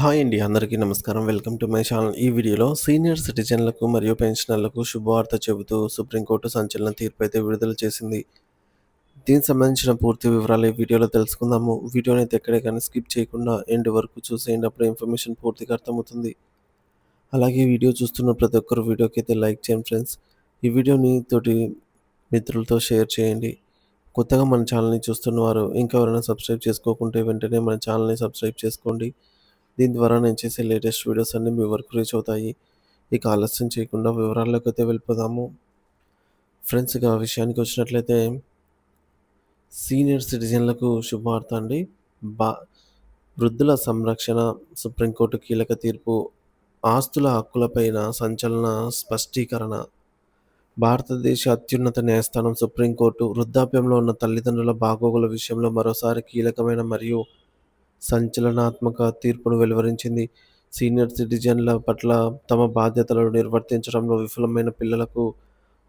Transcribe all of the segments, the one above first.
Hi అండి అందరికీ నమస్కారం. Welcome to my channel. ఈ వీడియోలో సీనియర్ సిటిజన్లకు మరియు పెన్షనర్లకు శుభవార్త చెబుతూ సుప్రీంకోర్టు సంచలన తీర్పు అయితే విడుదల చేసింది. దీనికి సంబంధించిన పూర్తి వివరాలు ఈ వీడియోలో తెలుసుకుందాము. వీడియోని అయితే ఎక్కడే కానీ స్కిప్ చేయకుండా ఎండ్ వరకు చూసేయండి. అప్పుడు ఇన్ఫర్మేషన్ పూర్తిగా అర్థమవుతుంది. అలాగే వీడియో చూస్తున్న ప్రతి ఒక్కరు వీడియోకి అయితే లైక్ చేయండి ఫ్రెండ్స్. ఈ వీడియోని తోటి మిత్రులతో షేర్ చేయండి. కొత్తగా మన ఛానల్ని చూస్తున్న వారు సబ్స్క్రైబ్ చేసుకోకుంటే వెంటనే మన ఛానల్ని సబ్స్క్రైబ్ చేసుకోండి. దీని ద్వారా నేను చేసే లేటెస్ట్ వీడియోస్ అన్నీ మీ వరకు రీచ్ అవుతాయి. ఇక ఆలస్యం చేయకుండా వివరాల్లోకి అయితే వెళ్ళిపోదాము. ఫ్రెండ్స్ ఇక విషయానికి వచ్చినట్లయితే సీనియర్ సిటిజన్లకు శుభవార్త అండి. బా వృద్ధుల సంరక్షణ సుప్రీంకోర్టు కీలక తీర్పు ఆస్తుల హక్కులపైన సంచలన స్పష్టీకరణ భారతదేశ అత్యున్నత న్యాయస్థానం సుప్రీంకోర్టు వృద్ధాప్యంలో ఉన్న తల్లిదండ్రుల బాగోగుల విషయంలో మరోసారి కీలకమైన మరియు సంచలనాత్మక తీర్పును వెలువరించింది. సీనియర్ సిటిజన్ల పట్ల తమ బాధ్యతలను నిర్వర్తించడంలో విఫలమైన పిల్లలకు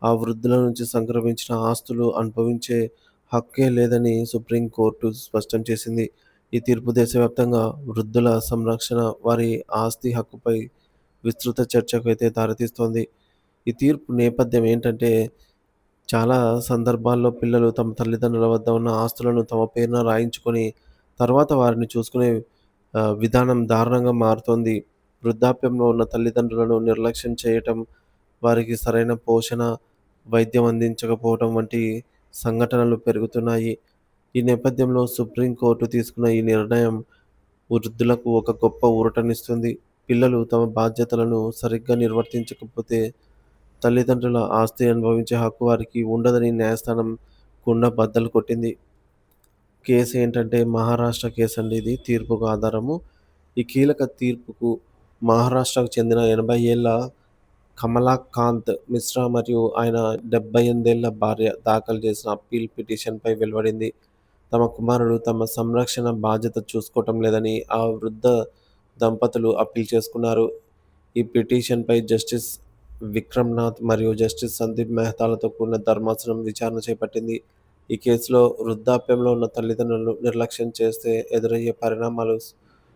ఆ వృద్ధుల నుంచి సంక్రమించిన ఆస్తులు అనుభవించే హక్కే లేదని సుప్రీంకోర్టు స్పష్టం చేసింది. ఈ తీర్పు దేశవ్యాప్తంగా వృద్ధుల సంరక్షణ వారి ఆస్తి హక్కుపై విస్తృత చర్చకు అయితే దారితీస్తోంది. ఈ తీర్పు నేపథ్యం ఏంటంటే చాలా సందర్భాల్లో పిల్లలు తమ తల్లిదండ్రుల వద్ద ఉన్న ఆస్తులను తమ పేరున రాయించుకొని తర్వాత వారిని చూసుకునే విధానం దారుణంగా మారుతోంది. వృద్ధాప్యంలో ఉన్న తల్లిదండ్రులను నిర్లక్ష్యం చేయటం వారికి సరైన పోషణ వైద్యం అందించకపోవడం వంటి సంఘటనలు పెరుగుతున్నాయి. ఈ నేపథ్యంలో సుప్రీంకోర్టు తీసుకున్న ఈ నిర్ణయం వృద్ధులకు ఒక గొప్ప ఊరటనిస్తుంది. పిల్లలు తమ బాధ్యతలను సరిగ్గా నిర్వర్తించకపోతే తల్లిదండ్రుల ఆస్తి అనుభవించే హక్కు వారికి ఉండదని న్యాయస్థానం కుండ బద్దలు కొట్టింది. కేసు ఏంటంటే మహారాష్ట్ర కేసు అండి ఇది తీర్పుకు ఆధారము. ఈ కీలక తీర్పుకు మహారాష్ట్రకు చెందిన ఎనభై ఏళ్ళ కమలాకాంత్ మిశ్రా మరియు ఆయన డెబ్బై ఎనిమిదేళ్ళ భార్య దాఖలు చేసిన అప్పీల్ పిటిషన్పై వెలువడింది. తమ కుమారుడు తమ సంరక్షణ బాధ్యత చూసుకోవటం లేదని ఆ వృద్ధ దంపతులు అప్పీల్ చేసుకున్నారు. ఈ పిటిషన్పై జస్టిస్ విక్రమ్నాథ్ మరియు జస్టిస్ సందీప్ మెహతాలతో కూడిన ధర్మాసనం విచారణ చేపట్టింది. ఈ కేసులో వృద్ధాప్యంలో ఉన్న తల్లిదండ్రులు నిర్లక్ష్యం చేస్తే ఎదురయ్యే పరిణామాలు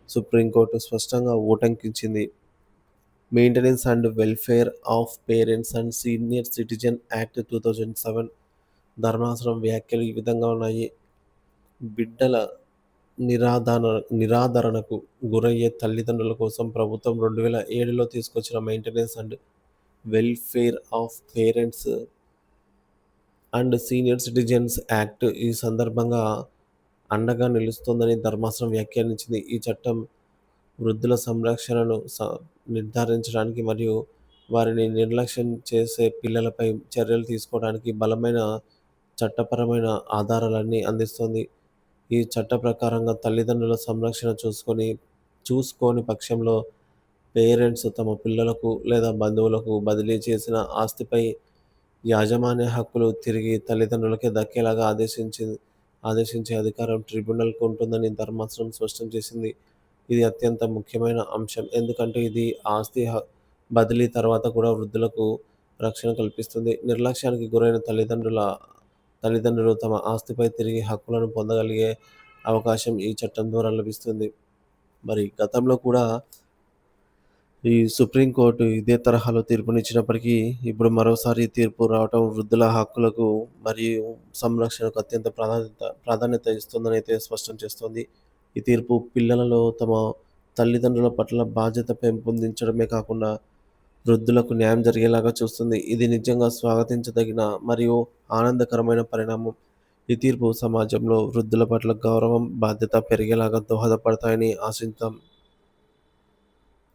సుప్రీంకోర్టు స్పష్టంగా ఊటంకించింది. Maintenance and welfare of parents and senior citizen act two thousand seven ధర్మాసనం వ్యాఖ్యలు ఈ విధంగా ఉన్నాయి. బిడ్డల నిరాధార నిరాధరణకు గురయ్యే తల్లిదండ్రుల కోసం ప్రభుత్వం రెండు వేల ఏడులో తీసుకొచ్చిన maintenance and welfare of parents and senior citizens act ఈ సందర్భంగా అండగా నిలుస్తుందని ధర్మాసనం వ్యాఖ్యానించింది. ఈ చట్టం వృద్ధుల సంరక్షణను నిర్ధారించడానికి మరియు వారిని నిర్లక్ష్యం చేసే పిల్లలపై చర్యలు తీసుకోవడానికి బలమైన చట్టపరమైన ఆధారాలన్నీ అందిస్తుంది. ఈ చట్ట ప్రకారంగా తల్లిదండ్రుల సంరక్షణ చూసుకొని చూసుకోని పక్షంలో పేరెంట్స్ తమ పిల్లలకు లేదా బంధువులకు బదిలీ చేసిన ఆస్తిపై యాజమాన్య హక్కులు తిరిగి తల్లిదండ్రులకే దక్కేలాగా ఆదేశించింది ఆదేశించే అధికారం ట్రిబ్యునల్కు ఉంటుందని ధర్మాసనం స్పష్టం చేసింది. ఇది అత్యంత ముఖ్యమైన అంశం. ఎందుకంటే ఇది ఆస్తి బదిలీ తర్వాత కూడా వృద్ధులకు రక్షణ కల్పిస్తుంది. నిర్లక్ష్యానికి గురైన తల్లిదండ్రుల తల్లిదండ్రులు తమ ఆస్తిపై తిరిగి హక్కులను పొందగలిగే అవకాశం ఈ చట్టం ద్వారా లభిస్తుంది. మరి గతంలో కూడా ఈ సుప్రీంకోర్టు ఇదే తరహాలో తీర్పునిచ్చినప్పటికీ ఇప్పుడు మరోసారి తీర్పు రావటం వృద్ధుల హక్కులకు మరియు సంరక్షణకు అత్యంత ప్రాధాన్యత ప్రాధాన్యత ఇస్తుందని అయితే స్పష్టం చేస్తోంది. ఈ తీర్పు పిల్లలలో తమ తల్లిదండ్రుల పట్ల బాధ్యత పెంపొందించడమే కాకుండా వృద్ధులకు న్యాయం జరిగేలాగా చూస్తుంది. ఇది నిజంగా స్వాగతించదగిన మరియు ఆనందకరమైన పరిణామం. ఈ తీర్పు సమాజంలో వృద్ధుల పట్ల గౌరవం బాధ్యత పెరిగేలాగా దోహదపడతాయని ఆశిద్దాం